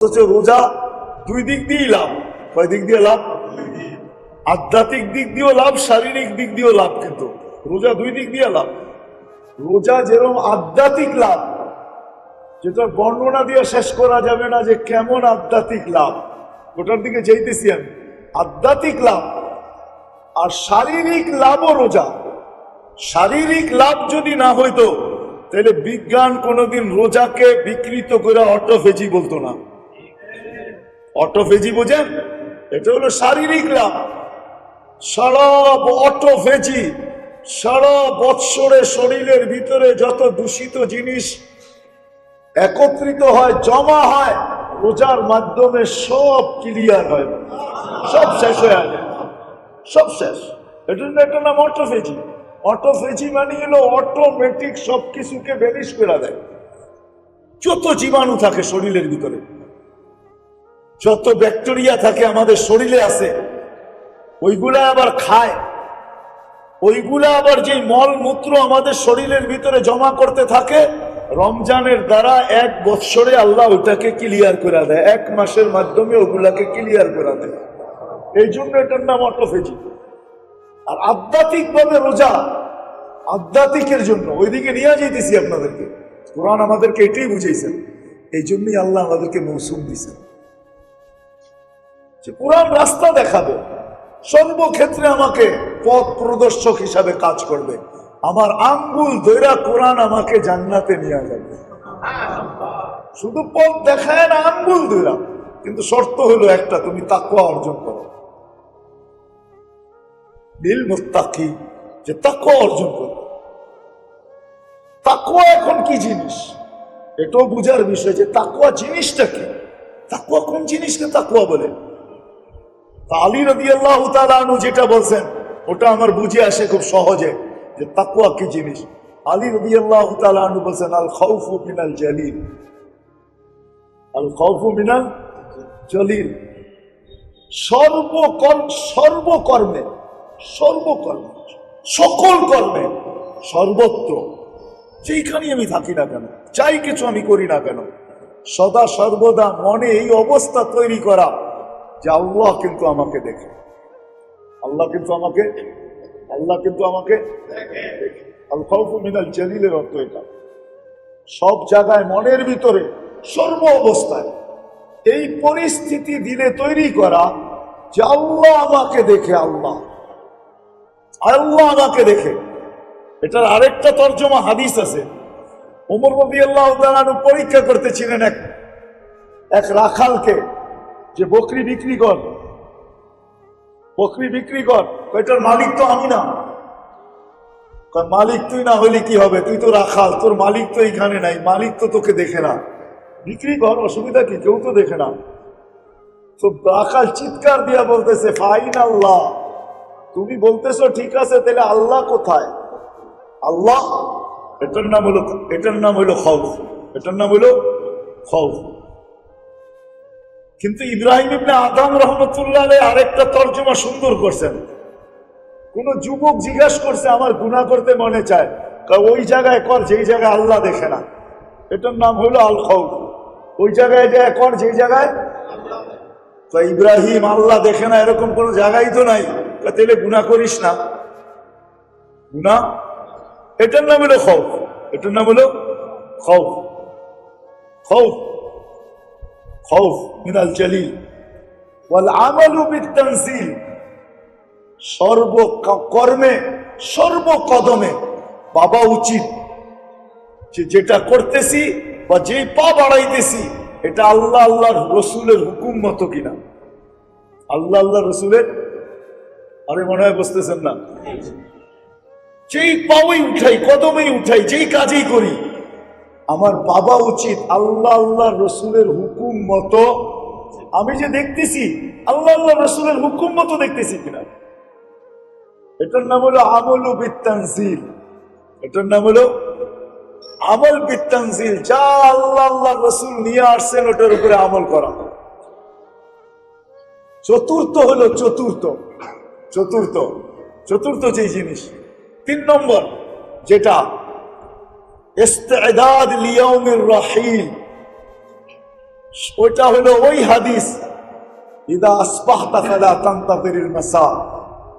রোজা দুই দিক দিয়েই লাভ। কয় দিক দিয়ে লাভ? আধ্যাত্মিক দিক দিয়েও লাভ, শারীরিক দিক দিয়েও লাভ কিন্তু। রোজা দুই দিক দিয়ে লাভ। রোজা যেরকম আধ্যাত্মিক লাভ যেটা বর্ণনা দিয়ে শেষ করা যাবে না যে কেমন আধ্যাত্মিক লাভ। ওটার দিকে যেতেছি আমি। আধ্যাত্মিক লাভ আর শারীরিক লাভও রোজা। শারীরিক লাভ যদি না হইতো, তাহলে বিজ্ঞান কোনোদিন রোজাকে বিকৃত করে অটোফেজি বলতো না। অটোফেজি বোঝেন? এটা হলো শারীরিক লাভ। সারা অটোফেজি সারা বৎসরে শরীরের ভিতরে যত দূষিত জিনিস একত্রিত হয়, জমা হয়, রোজার মাধ্যমে সব ক্লিয়ার হয়। সব শেষ হয়ে যায়। সব শেষ। এটার জন্য একটা নাম অটোফেজি। অটোফেজি মানে হলো অটোমেটিক সব কিছুকে বেরিশ করে দেয়। যত জীবাণু থাকে শরীরের ভিতরে। যত ব্যাকটেরিয়া থাকে আমাদের শরীরে আছে, ওইগুলা আবার খায়। ওইগুলা আবার যে মল মূত্র আমাদের শরীরের ভিতরে জমা করতে থাকে, রমজানের দ্বারা এক বৎসরে আল্লাহ ওইটাকে ক্লিয়ার করে দেয়। এক মাসের মাধ্যমে ওগুলাকে ক্লিয়ার করে দেয়। এই জন্য এটার নাম অটোফেজি আর আধ্যাত্মিক ভাবে রোজা আধ্যাত্মিকের জন্য। ওইদিকে নিয়ে যেতেছি আপনাদেরকে। কোরআন আমাদেরকে এটাই বুঝাইছেন এই জন্যই আল্লাহ আমাদেরকে মৌসুম দিয়েছেন যে কোরআন রাস্তা দেখাবে সর্বক্ষেত্রে আমাকে পথ প্রদর্শক হিসাবে কাজ করবে। আমার আঙ্গুল দৈরা কোরআন আমাকে জান্নাতে নিয়ে যাবে। শুধু পথ দেখায় না, আঙ্গুল দৈরা কিন্তু শর্ত হলো একটা, তুমি তাকুয়া অর্জন করো। নীল মুস্তাকি যে তাকুয়া অর্জন করো। তাকুয়া এখন কি জিনিস? এটাও বুঝার বিষয় যে তাকুয়া জিনিসটা কি? তাকুয়া কোন জিনিসকে তাকুয়া বলে? আলী রবি আল্লাহ তালু যেটা বলছেন, ওটা আমার বুঝে আসে খুব সহজে যে তাকুয়া কি জিনিস। আলী রবি আল্লাহ তালু বলছেন, আল খৌফু মিনাল জালিল। আল খৌফু মিনাল জলিল। সর্বকর্ম, সর্বকর্মে সর্বকর্মে, সকল কর্মে সর্বত্র, যেইখানে আমি থাকি না কেন চাই কিছু আমি করি না কেন, সদা সর্বদা মনে এই অবস্থা তৈরি করা যে আল্লাহ কিন্তু আমাকে দেখে। আল্লাহ কিন্তু আমাকে, আল্লাহ কিন্তু আমাকে আল মিনাল জলিলের অর্থ এটা। সব জায়গায় মনের ভিতরে সর্ব অবস্থায় এই পরিস্থিতি দিলে তৈরি করা যে আল্লাহ আমাকে দেখে, আল্লাহ। আল্লাহ আমাকে দেখে। এটার আরেকটা তর্জমা হাদিস আছে। ওমর রবি আল্লাহ পরীক্ষা করতেছিলেন এক এক রাখালকে। যে বকরি বিক্রি কর। বকরি বিক্রি কর। এটার মালিক তো আমি না। মালিক তুই না হলে কি হবে? তুই তো রাখাল, তোর মালিক তো এইখানে নাই, মালিক তো তোকে দেখে না। বিক্রি কর, অসুবিধা কি? কেউ তো দেখে না। তো রাখাল চিৎকার দিয়া বলতেছে ফাইন আল্লাহ তুমি বলতেছো ঠিক আছে, তাহলে আল্লাহ কোথায়? আল্লাহ? এটার নাম হলো, এটার নাম হলো খৌফ, এটার নাম হলো খৌফ। কিন্তু ইব্রাহিম ইবনে আদম রহমতুল্লাহ আরেকটা তর্জমা সুন্দর করছেন। কোন যুবক জিজ্ঞাসা করছে, আমার গুনাহ করতে মনে চায়? ওই জায়গায় কর, যেই জায়গায় আল্লাহ দেখে না। এটার নাম হলো আল খৌফ ওই জায়গায় যায় কর, যেই জায়গায়? তো ইব্রাহিম, আল্লাহ দেখে না, এরকম কোন জায়গায় তো নাই। তাহলে গুনাহ করিস না। গুনাহ? এটার নাম হলো খৌফ। এটার নাম হলো খৌফ। খৌফ। খৌফ মিনাল জালিল ওয়াল আমালু বিতানজিল সর্ব কর্মে সর্ব কদমে বাবা উচিত। যে যেটা করতেছি বা যে পা বাড়াইতেছি, এটা আল্লাহ আল্লাহর রসুলের হুকুম মতো কিনা। আল্লাহ আল্লাহ রসুলের আরে মনে হয় বুঝতেছেন না। যেই পাওই উঠাই, কদমেই উঠাই, যেই কাজেই করি আমার বাবা উচিত আল্লাহ আল্লাহ রসুলের হুকুম মতো। আমি যে দেখতেছি, আল্লাহ আল্লাহ রসুলের হুকুম মতো দেখতেছি কিনা? এটার নাম হলো আমল বিত্তানজিল। এটার নাম হলো আমল বিত্তানজিল। যা আল্লাহ আল্লাহ রসুল নিয়ে আসছেন, ওটার উপরে আমল করা। চতুর্থ হলো চতুর্থ। চতুর্থ। চতুর্থ যে জিনিস। তিন নম্বর, যেটা ইস্তেদাদ লিয়াউমির রাহিল ওইটা হলো ওই হাদিস। ইদা আসবাহতা ফালা তান্তাফিরিল মাসা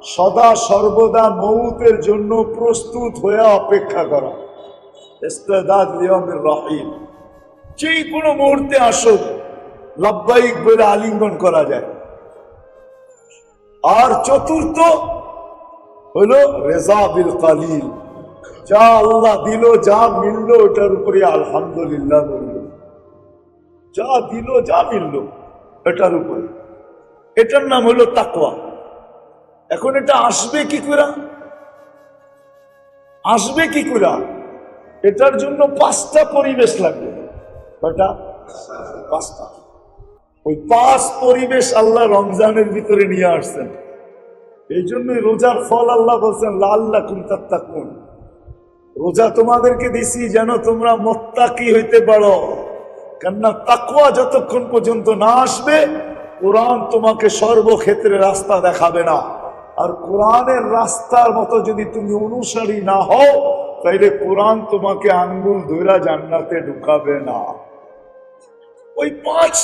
সদা সর্বদা মৌতের জন্য প্রস্তুত হয়ে অপেক্ষা করা। ইস্তেদাদ লিয়মির রহিম। যে কোনো মুহূর্তে আসুক লব্বাইক বলে আলিঙ্গন করা যায়। আর চতুর্থ হলো রেজা বিল কালিল। যা আল্লাহ দিল, যা মিলল ওটার উপরে আলহামদুলিল্লাহ বলল। যা দিল, যা মিলল, এটার উপরে। এটার নাম হলো তাকওয়া। এখন এটা আসবে কি করে? আসবে কি করে? এটার জন্য পাঁচটা পরিবেশ লাগবে। কয়টা? পাঁচটা। ওই পাঁচ পরিবেশ আল্লাহ রমজানের ভিতরে নিয়ে আসছেন। এই জন্যই রোজার ফল আল্লাহ বলছেন লাল্লা কুন্তাত্তাকুন রোজা তোমাদেরকে দিছি যেন তোমরা মোত্তাকি হইতে পারো। কেননা তাকুয়া যতক্ষণ পর্যন্ত না আসবে, কোরআন তোমাকে সর্বক্ষেত্রে রাস্তা দেখাবে না। আর কোরআনের রাস্তার মতো যদি তুমি অনুসারী না হও, তাইলে কোরআন তোমাকে আঙ্গুল ধৈরা জান্নাতে ঢুকাবে না। ওই পাঁচ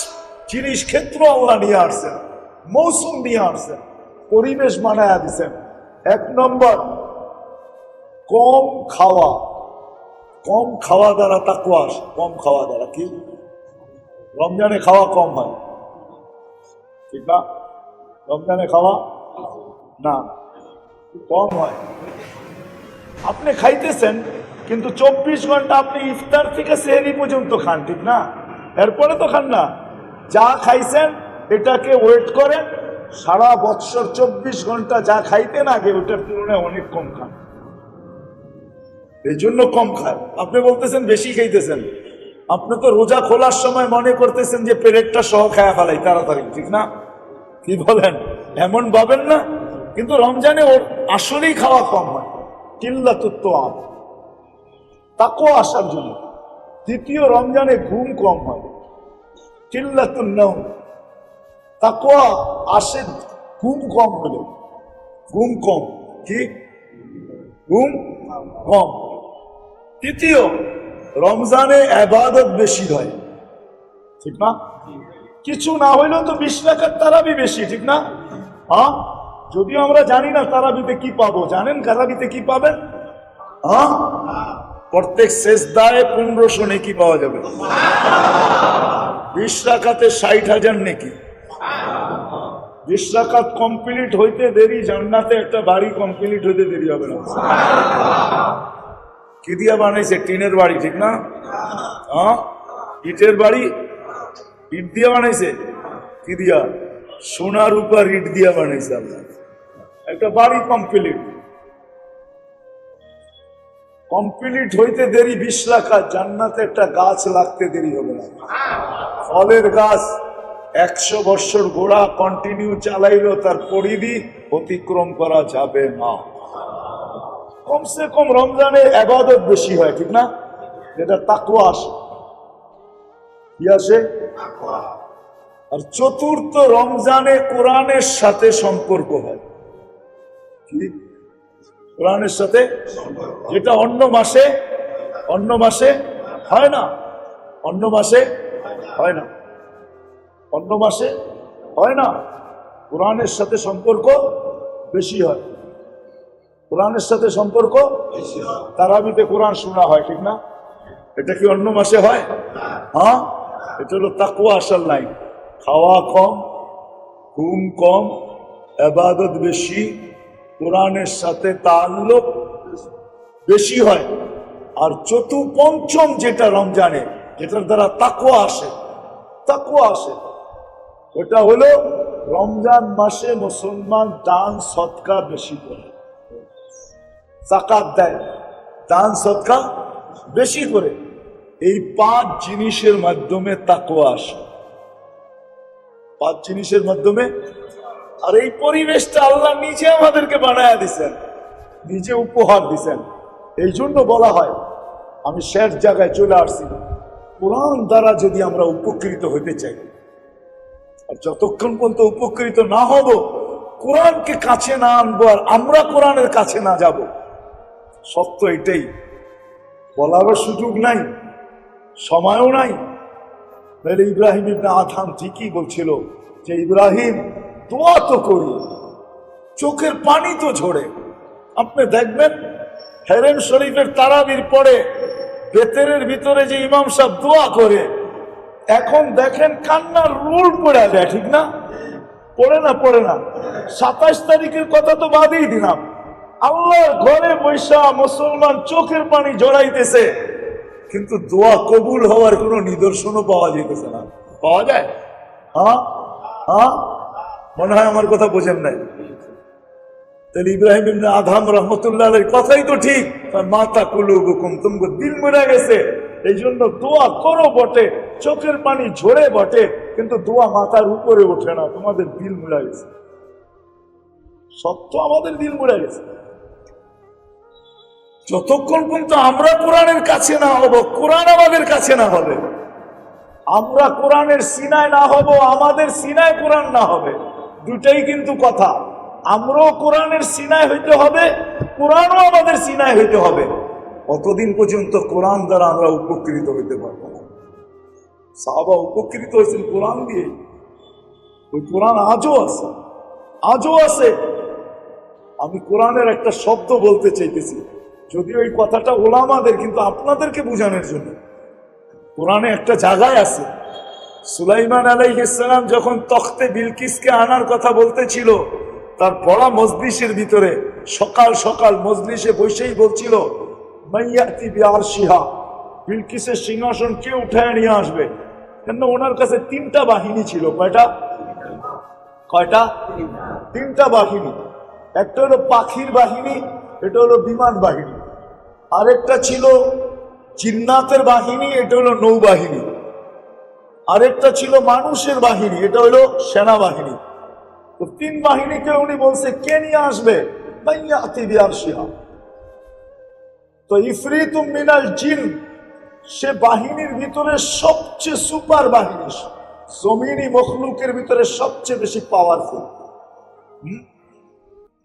জিনিস ক্ষেত্র আল্লাহ নিয়ে আসছেন, মৌসুম নিয়ে আসছেন, পরিবেশ বানায় দিছেন। এক নম্বর কম খাওয়া কম খাওয়া দ্বারা তাকুয়া আসে। কম খাওয়া দ্বারা কি? রমজানে খাওয়া কম হয়। ঠিক না? রমজানে খাওয়া না, কম হয়। আপনি খাইতেছেন, কিন্তু চব্বিশ ঘণ্টা আপনি ইফতার থেকে সেহরি পর্যন্ত খান, ঠিক না? এরপরে তো খান না। যা খাইছেন, এটাকে ওয়েট করেন, সারা বৎসর চব্বিশ ঘণ্টা যা খাইতেন আগে, ওটার তুলনায় অনেক কম খান। এই জন্য কম খায়। আপনি বলতেছেন বেশি খাইতেছেন। আপনি তো রোজা খোলার সময় মনে করতেছেন যে পেরেকটা সহ খায়া ফেলাই, তাড়াতাড়ি, ঠিক না? কি বলেন? এমন ভাবেন না। কিন্তু রমজানে ওর আসলেই খাওয়া কম হয়। কিল্লাতুত্ব আম তাকেও আসার জন্য। দ্বিতীয় রমজানে ঘুম কম হয়। কিল্লাতুন নাও তাকোয়া আসে, ঘুম কম হলে। ঘুম কম। কি? ঘুম কম। তৃতীয়, রমজানে আবাদত বেশি হয়। ঠিক না? কিছু না হইলেও তো বিশ টাকার তারাবি বেশি, ঠিক না? হ্যাঁ যদিও আমরা জানি না তারাবিতে কি পাবো। জানেন তারাবিতে কি পাবেন? হ্যাঁ প্রত্যেক শেষ দায় পনেরোশো নেকি পাওয়া যাবে। বিশ টাকাতে ষাট হাজার নেকি। বিশ টাকা কমপ্লিট হইতে দেরি, জান্নাতে একটা বাড়ি কমপ্লিট হইতে দেরি হবে না। কি দিয়া বানাইছে, টিনের বাড়ি, ঠিক না? হ্যাঁ? ইটের বাড়ি? ইট দিয়া বানাইছে? কি দিয়া সোনার উপর ইট দিয়া বানাইছে আল্লাহ। একটা বাড়ি কমপ্লিট কমপ্লিট হইতে দেরি বিশ লাখ আর জান্নাতে একটা গাছ লাগতে দেরি হবে না। ফলের গাছ একশো বৎসর গোড়া কন্টিনিউ চালাইলেও তার পরিধি অতিক্রম করা যাবে না। কমসে কম রমজানে আবাদত বেশি হয়, ঠিক না? যেটা তাকুয়া আসে। কি আসে? আর চতুর্থ রমজানে কোরআনের সাথে সম্পর্ক হয়। কি? কোরআনের সাথে? যেটা অন্য মাসে অন্য মাসে হয় না। অন্য মাসে হয় না। অন্য মাসে হয় না। কোরআনের সাথে সম্পর্ক বেশি হয়। কোরআনের সাথে সম্পর্ক? তারাবিতে কোরআন শোনা হয়, ঠিক না? এটা কি অন্য মাসে হয়? হ্যাঁ? এটা হলো তাকুয়া আসল নাই। খাওয়া কম, ঘুম কম আবাদত বেশি, কোরআনের সাথে তাল্লুক বেশি হয়। আর চতু পঞ্চম যেটা রমজানে, যেটার দ্বারা তাকুয়া আসে তাকুয়া আসে, ওটা হলো রমজান মাসে মুসলমান দান সৎকার বেশি করে। জাকাত দেয়, দান, সৎকার বেশি করে। এই পাঁচ জিনিসের মাধ্যমে তাকুয়া আসে। পাঁচ জিনিসের মাধ্যমে আর এই পরিবেশটা আল্লাহ নিজে আমাদেরকে বানায় দিছেন, নিজে উপহার দিছেন। এই জন্য বলা হয়, আমি শেষ জায়গায় চলে আসছি। কোরআন দ্বারা যদি আমরা উপকৃত হতে চাই, আর যতক্ষণ পর্যন্ত উপকৃত না হব, কোরআনকে কাছে না আনব আর আমরা কোরআনের কাছে না যাব সত্য এটাই। বলারও সুযোগ নাই, সময়ও নাই। তাহলে ইব্রাহিম ইবনে আধাম ঠিকই বলছিল যে, ইব্রাহিম, দোয়া তো করি, চোখের পানি তো ঝরে। আপনি দেখবেন হেরেন শরীফের তারাবির পরে বেতেরের ভিতরে যে ইমাম সাহেব দোয়া করে, এখন দেখেন কান্নার রোল পড়ে যায় ঠিক না? পড়ে না পড়ে না। সাতাশ তারিখের কথা তো বাদেই দিলাম। আল্লাহর ঘরে বৈশা মুসলমান চোখের পানি জড়াইতেছে কিন্তু দোয়া কবুল হওয়ার কোনো নিদর্শনও পাওয়া যেতেছে না। পাওয়া যায়? হ্যাঁ? হ্যাঁ? মনে হয় আমার কথা বোঝেন নাই। তাহলে ইব্রাহিম ইবনে আধাম রহমতুল্লাহ কথাই তো ঠিক। মাতা কুলুবুকুম তুমি দিল মরে গেছে। এই জন্য দোয়া করো বটে চোখের পানি ঝরে বটে কিন্তু দোয়া মাথার উপরে ওঠে না তোমাদের দিল মুড়া গেছে সত্য আমাদের দিল মুড়া গেছে যতক্ষণ পর্যন্ত আমরা কোরআনের কাছে না হব, কোরআন আমাদের কাছে না হবে, আমরা কোরআনের সিনায় না হব, আমাদের সিনায় কোরআন না হবে, দুটাই কিন্তু কথা। আমরাও কোরআনের সিনায় হইতে হবে, কোরআনও আমাদের সিনায় হইতে হবে। অতদিন পর্যন্ত কোরআন দ্বারা আমরা উপকৃত হইতে পারব না। সাহাবা উপকৃত হয়েছেন কোরআন দিয়ে। ওই কোরআন আজও আছে আজও আছে। আমি কোরআনের একটা শব্দ বলতে চাইতেছি। যদিও এই কথাটা ওলামাদের, কিন্তু আপনাদেরকে বোঝানোর জন্য। কোরআনে একটা জায়গায় আছে, সুলাইমান আলাইহিসসালাম যখন তখতে বিলকিসকে আনার কথা বলতেছিল, তার পড়া মজলিসের ভিতরে সকাল সকাল মজলিসে বসেই বলছিল সিহা বিলকিসের সিংহাসন কে উঠায় নিয়ে আসবে? কেন ওনার কাছে তিনটা বাহিনী ছিল। কয়টা? কয়টা? তিনটা বাহিনী। একটা হলো পাখির বাহিনী, এটা হলো বিমান বাহিনী। আরেকটা ছিল জিন্নাতের বাহিনী, এটা হলো নৌবাহিনী। আরেকটা ছিল মানুষের বাহিনী, এটা হলো সেনাবাহিনী। তো তিন বাহিনীকে উনি বলছে, কে নিয়ে আসবে? তো ইফরিতুম মিনাল জিন, সে বাহিনীর ভিতরে সবচেয়ে সুপার বাহিনী, জমিনি মখলুকের ভিতরে সবচেয়ে বেশি পাওয়ারফুল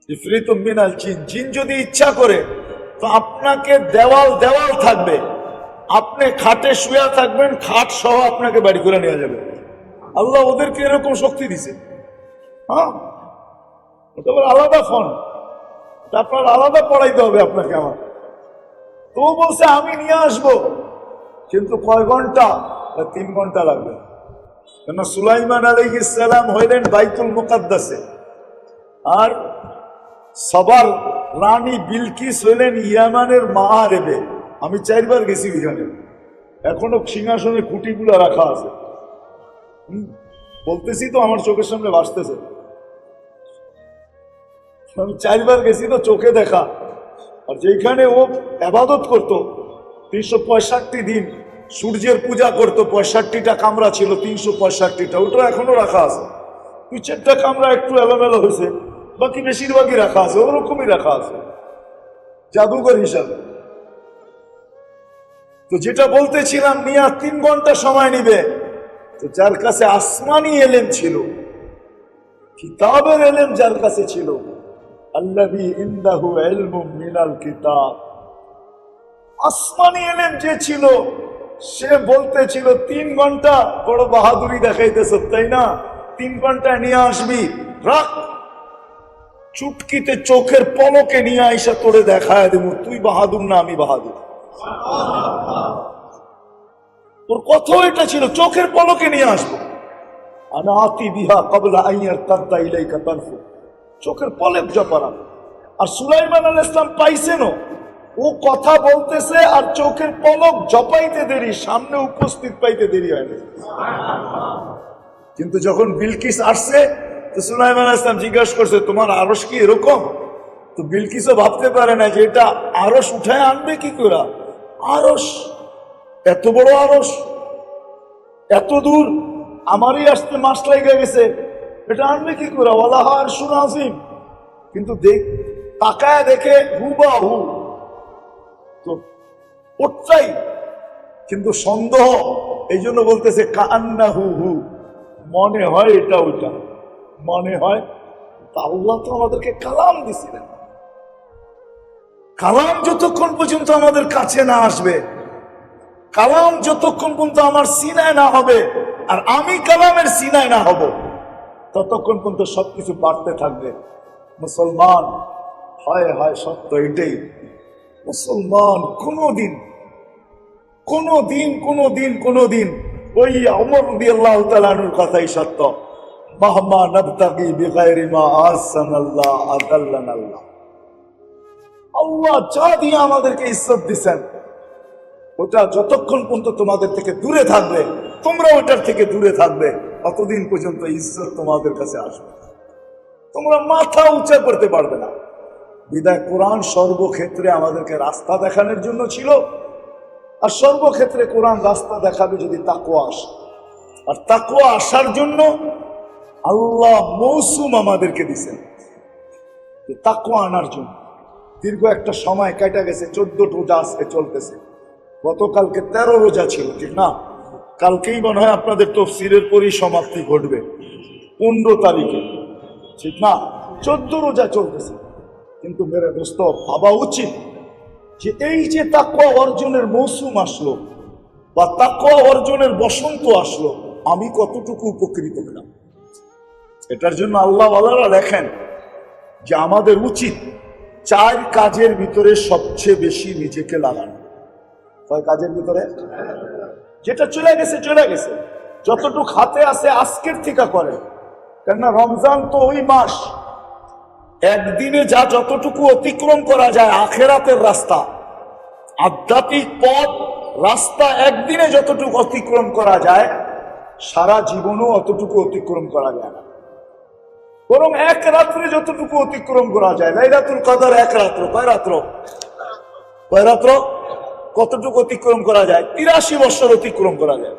ইফরিতুম মিনাল জিন জিন যদি ইচ্ছা করে তো আপনাকে দেওয়াল দেওয়াল থাকবে। আপনি খাটে শুয়ে থাকবেন, খাট সহ আপনাকে বাড়ি করে নেওয়া যাবে। আল্লাহ ওদেরকে এরকম শক্তি দিছে। হ্যাঁ? ওটা আলাদা ফোন। আপনার আলাদা পড়াইতে হবে আপনাকে আমার। তো বলছে, আমি নিয়ে আসব। কিন্তু কয় ঘণ্টা তিন ঘণ্টা লাগবে। কেন সুলাইমান আলী ইসলাম হইলেন বাইতুল মুকাদ্দাসে। আর সবার রানী বিলকিস হইলেন ইয়ামানের মা রেবে আমি চারবার গেছি ওইখানে এখনও সিংহাসনের খুঁটিগুলো রাখা আছে। বলতেছি তো আমার চোখের সামনে ভাসতেছে। আমি চারবার গেছি তো চোখে দেখা। আর যেখানে ও আবাদত করত, তিনশো পঁয়ষট্টি দিন সূর্যের পূজা করত, পঁয়ষট্টিটা কামরা ছিল, তিনশো পঁয়ষট্টিটা, ওটা এখনও রাখা আছে। দুই চারটা কামরা একটু এলোমেলো হয়েছে। বাকি বেশিরভাগই রাখা আছে, ওরকমই রাখা আছে। জাদুঘর হিসাবে। তো যেটা বলতেছিলাম নিয়া তিন ঘণ্টা সময় নিবে। তো যার কাছে আসমানি এলেম ছিল, কিতাবের এলেম যার কাছে ছিল, আল্লাহি ইন্দাহু ইলমু মিনাল কিতাব। আসমানি এলেম যে ছিল, সে বলতেছিল, তিন ঘণ্টা বড় বাহাদুরি দেখাইতেছ, তাই না? তিন ঘণ্টা নিয়ে আসবি, রাখ। চুটকিতে চোখের পলকে নিয়ে আইসা তোরে দেখায় দেবো। তুই বাহাদুর না আমি বাহাদুর। তোর কথা এটা ছিল, চোখের পলকে নিয়ে আসব। আনাতি বিহা কবলা আইয়ার তারফু। চোখের পলক জপারা। আর সুলাইমান আল ইসলাম পাইছেনও ও কথা বলতেছে আর চোখের পলক জপাইতে দেরি, সামনে উপস্থিত পাইতে দেরি হয় কিন্তু যখন বিলকিস আসছে তো সুলাইমান ইসলাম জিজ্ঞাসা করছে, তোমার আরস কি এরকম? তো বিলকিসও ভাবতে পারে না যে এটা আরস উঠায় আনবে কি করে? আরস এত বড় আরস এত দূর, আমারই আসতে মাস লেগে গেছে, এটা আনবে কি করে? বলা শুনে আসিম কিন্তু দেখ, তাকায় দেখে হু বা হু। তো ওটাই, কিন্তু সন্দেহ এই জন্য বলতেছে কান্না হু। হু মনে হয় এটা ওইটা মনে হয়, তা আল্লাহ তো আমাদেরকে কালাম দিছিলেন। কালাম যতক্ষণ পর্যন্ত আমাদের কাছে না আসবে, কালাম যতক্ষণ পর্যন্ত আমার সিনায় না হবে, আর আমি কালামের সিনায় না হব, ততক্ষণ পর্যন্ত সবকিছু বাড়তে থাকবে। মুসলমান, হয় হয়, সত্য এটাই। মুসলমান, কোনোদিন কোনো দিন কোনো দিন কোনো দিন ওই অমর রবি আল্লাহ তালানুর কথাই সত্য। আমাদেরকে ইজ্জত ওটা যতক্ষণ পর্যন্ত তোমাদের থেকে দূরে থাকবে তোমরা ওটার থেকে দূরে থাকবে পর্যন্ত তোমাদের কাছে আসবে। তোমরা মাথা উঁচা করতে পারবে না। বিদায় কোরআন সর্বক্ষেত্রে আমাদেরকে রাস্তা দেখানোর জন্য ছিল। আর সর্বক্ষেত্রে কোরআন রাস্তা দেখাবে যদি তাকুয়া আসে। আর তাকুয়া আসার জন্য আল্লাহ মৌসুম আমাদেরকে দিছেন। যে তাকুয়া আনার জন্য। দীর্ঘ একটা সময় কেটে গেছে চোদ্দ রোজা আজকে চলতেছে। গতকালকে তেরো রোজা ছিল, ঠিক না? কালকেই মনে হয় আপনাদের তফসিরের পরিসমাপ্তি ঘটবে, পনেরো তারিখে, ঠিক না? চোদ্দ রোজা চলতেছে। কিন্তু মেরে দোস্ত, ভাবা উচিত যে এই যে তাকুয়া অর্জনের মৌসুম আসলো বা তাকুয়া অর্জনের বসন্ত আসলো, আমি কতটুকু উপকৃত হলাম? এটার জন্য আল্লাহ আল্লাহরা লেখেন যে আমাদের উচিত চার কাজের ভিতরে সবচেয়ে বেশি নিজেকে লাগানো। কয় কাজের ভিতরে? যেটা চলে গেছে চলে গেছে। যতটুক হাতে আছে, আজকের থেকে করে। কেননা রমজান তো ওই মাস। একদিনে যা যতটুকু অতিক্রম করা যায়, আখেরাতের রাস্তা। আধ্যাত্মিক পথ, রাস্তা একদিনে যতটুকু অতিক্রম করা যায়, সারা জীবনও অতটুকু অতিক্রম করা যায় না। বরং এক রাত্রে যতটুকু অতিক্রম করা যায়। লাইলাতুল কদর এক রাত্র। কয় রাত্র? কয় রাত্র? কতটুকু অতিক্রম করা যায়? তিরাশি বছর অতিক্রম করা যায়।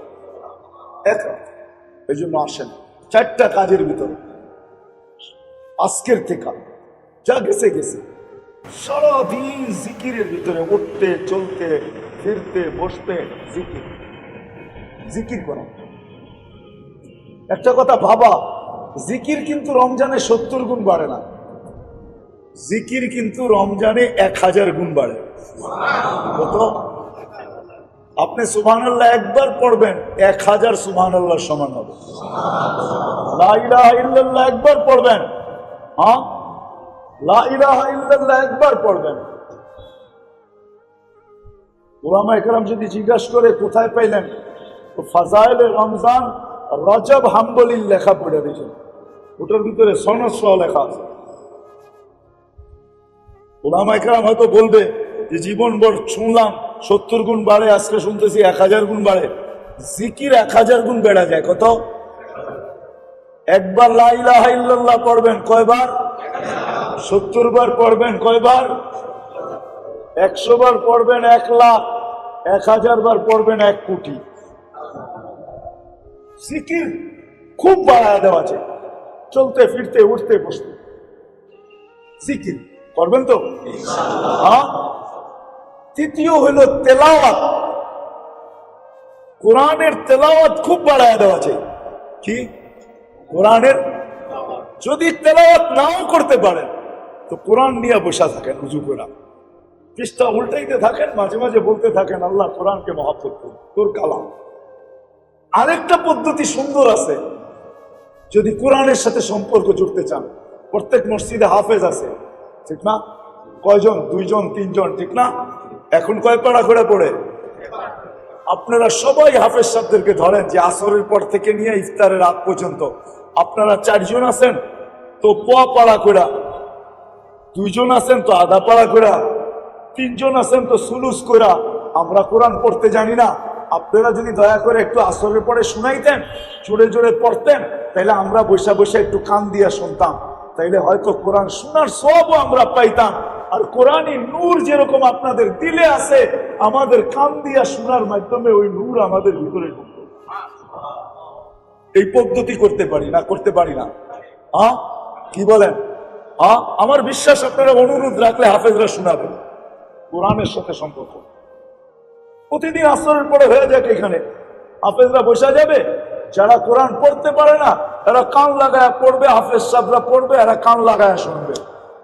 এক এই জন্য আসেন। চারটা কাজের ভিতরে। আজকের থেকে। যা গেছে গেছে। সারাদিন জিকিরের ভিতরে উঠতে, চলতে, ফিরতে, বসতে জিকির। জিকির করা। একটা কথা ভাবা। জিকির কিন্তু রমজানে সত্তর গুণ বাড়ে না। জিকির কিন্তু রমজানে এক হাজার গুণ বাড়ে। কত? আপনি আল্লাহ একবার পড়বেন, এক হাজার আল্লাহ সমান হবে। একবার পড়বেন হ্যাঁ? একবার পড়বেন। ওলামা একরাম যদি জিজ্ঞাসা করে, কোথায় পাইলেন? ফাজাইল রমজান রজব হাম্বলির লেখা পড়ে দিয়েছেন ওটার ভিতরে সনদ সহ লেখা আছে। ওলামা একরাম হয়তো বলবে যে জীবন ভর শুনলাম, সত্তর গুণ বাড়ে, আজকে শুনতেছি এক হাজার গুণ বাড়ে। জিকির এক হাজার গুণ বেড়া যায়, কত? একবার লাইলাহা পড়বেন কয়বার? সত্তর বার পড়বেন কয়বার? একশো বার পড়বেন এক লাখ, এক হাজার বার পড়বেন এক কোটি। সিকির খুব বাড়ায় দেওয়া আছে চলতে ফিরতে উঠতে বসতে। সিকির করবেন তো? হ্যাঁ? তৃতীয় হলো তেলাওয়াত। কোরআনের তেলাওয়াত খুব বাড়ায় দেওয়া আছে। কি? কোরআনের? যদি তেলাওয়াত নাও করতে পারেন তো কোরআন নিয়ে বসা থাকেন উজু করা। পৃষ্ঠা উল্টাইতে থাকেন মাঝে মাঝে বলতে থাকেন আল্লাহ কোরআনকে মহাপত তোর কালাম। আরেকটা পদ্ধতি সুন্দর আছে। যদি কোরআনের সাথে সম্পর্ক জুড়তে চান, প্রত্যেক মসজিদে হাফেজ আছে, ঠিক না? কয়জন? দুইজন, তিনজন, ঠিক না? এখন কয় পাড়া করে পড়ে? আপনারা সবাই হাফেজ সাহেবদেরকে ধরেন যে আসরের পর থেকে নিয়ে ইফতারের রাত পর্যন্ত। আপনারা চারজন আছেন? তো পোয়া পাড়া করা দুইজন আছেন তো আধা পাড়া করা তিনজন আছেন তো সুলুস করা আমরা কোরআন পড়তে জানি না। আপনারা যদি দয়া করে একটু আসরের পরে শুনাইতেন, জোরে জোরে পড়তেন তাহলে আমরা বসে বসে একটু কান দিয়া শুনতাম। তাইলে হয়তো কোরআন শোনার সবও আমরা পাইতাম। আর কোরআনই নূর যেরকম আপনাদের দিলে আছে, আমাদের কান দিয়া শোনার মাধ্যমে ওই নূর আমাদের ভিতরে এই পদ্ধতি করতে পারি না, করতে পারি না। হ্যাঁ কি বলেন? হ্যাঁ আমার বিশ্বাস আপনারা অনুরোধ রাখলে হাফেজরা শোনাবেন কোরআনের সাথে সম্পর্ক। প্রতিদিন আসরের পরে হয়ে যাক এখানে। হাফেজরা বসা যাবে, যারা কোরআন পড়তে পারে না, তারা কান লাগায় পড়বে, হাফেজ সাহেবরা পড়বে, এরা কান লাগায় শুনবে।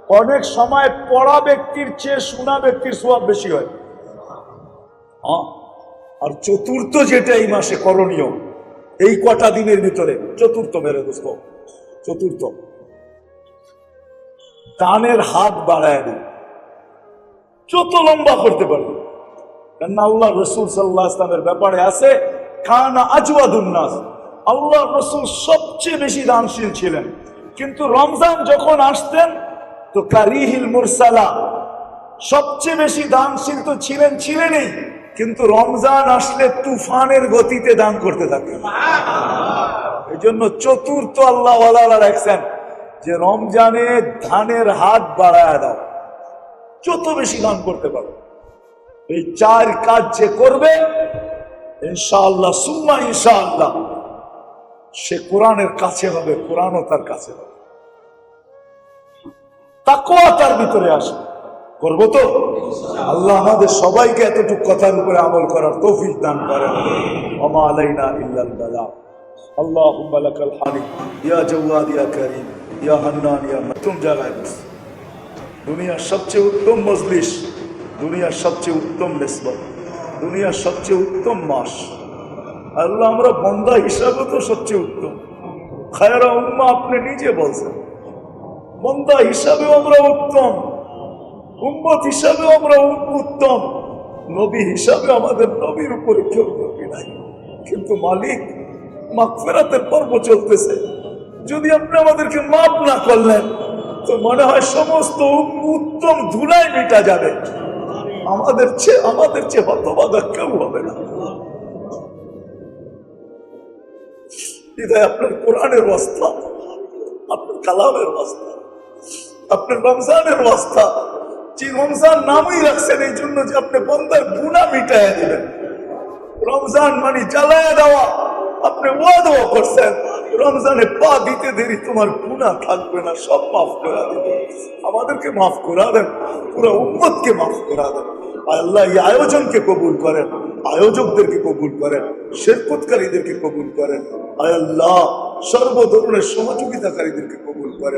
অনেক সময় পড়া ব্যক্তির চেয়ে শোনা ব্যক্তির স্বভাব বেশি হয়। হ্যাঁ? আর চতুর্থ যেটা এই মাসে করণীয়, এই কটা দিনের ভিতরে, চতুর্থ মেরে দোস্ত, চতুর্থ। ডানের হাত বাড়ায় দিন। যত লম্বা করতে পারবে। কেননা আল্লাহ রসুল সাল্লাহ ইসলামের ব্যাপারে আছে? খানা আজওয়াদুন্নাস আল্লাহ রসুল সবচেয়ে বেশি দানশীল ছিলেন। কিন্তু রমজান যখন আসতেন, তো কারিহিল মুরসালা সবচেয়ে বেশি দানশীল তো ছিলেন ছিলেনই। কিন্তু রমজান আসলে তুফানের গতিতে দান করতে থাকেন এই জন্য চতুর্থ আল্লাহ রাখছেন যে রমজানে ধানের হাত বাড়ায় দাও। যত বেশি দান করতে পারো। এই চার কাজ যে করবে ইনশাআল্লাহ সুম্মা ইনশাআল্লাহ সে কোরআনের কাছে হবে কোরআনও তার কাছে হবে তাকওয়া তার ভিতরে আসবে করবো তো আল্লাহ আমাদের সবাইকে এতটুকু কথার উপরে আমল করার তৌফিক দান করেন ওমা আলাইনা ইল্লাল বালা اللهم لك الحمد يا جواد يا كريم يا হান্নান ইয়া তুম জায়গায় বস দুনিয়ার সবচেয়ে উত্তম মজলিস দুনিয়ার সবচেয়ে উত্তম নিসবত, দুনিয়ার সবচেয়ে উত্তম মাস। আল্লাহ আমরা বন্দা হিসাবে তো সবচেয়ে উত্তম। খায়রা উম্মা আপনি নিজে বলছেন, বন্দা হিসাবেও আমরা উত্তম, উম্মত হিসাবেও আমরা উত্তম, নবী হিসাবে আমাদের নবীর উপরে কেউ নবী নাই। কিন্তু মালিক মাগফিরাতের পর্ব চলতেছে। যদি আপনি আমাদেরকে মাপ না করলেন, তো মনে হয় সমস্ত উত্তম ধুলাই মেটা যাবে। আমাদের চেয়ে আমাদের চেয়ে হতবাদা কেউ হবে না। বিধায় আপনার কোরআনের অবস্থা আপনার কালামের অবস্থা আপনার রমজানের অবস্থা যে রমজান নামই রাখছেন এই জন্য যে আপনি বন্দার গুণা মিটাইয়া দিবেন। রমজান মানে জ্বালায়া দেওয়া। আপনি ওয়াদাও করছেন, রমজানে পা দিতে দেরি, তোমার গুণা থাকবে না, সব মাফ করা দেবে। আমাদেরকে মাফ করা দেন, পুরো উম্মতকে মাফ করা দেন। আল্লাহ এই আয়োজনকে কবুল করেন, আয়োজকদেরকে কবুল করেন, শেরকতকারীদেরকে কবুল করেন। আয় আল্লাহ সর্ব ধরনের সহযোগিতাকারীদেরকে কবুল করেন।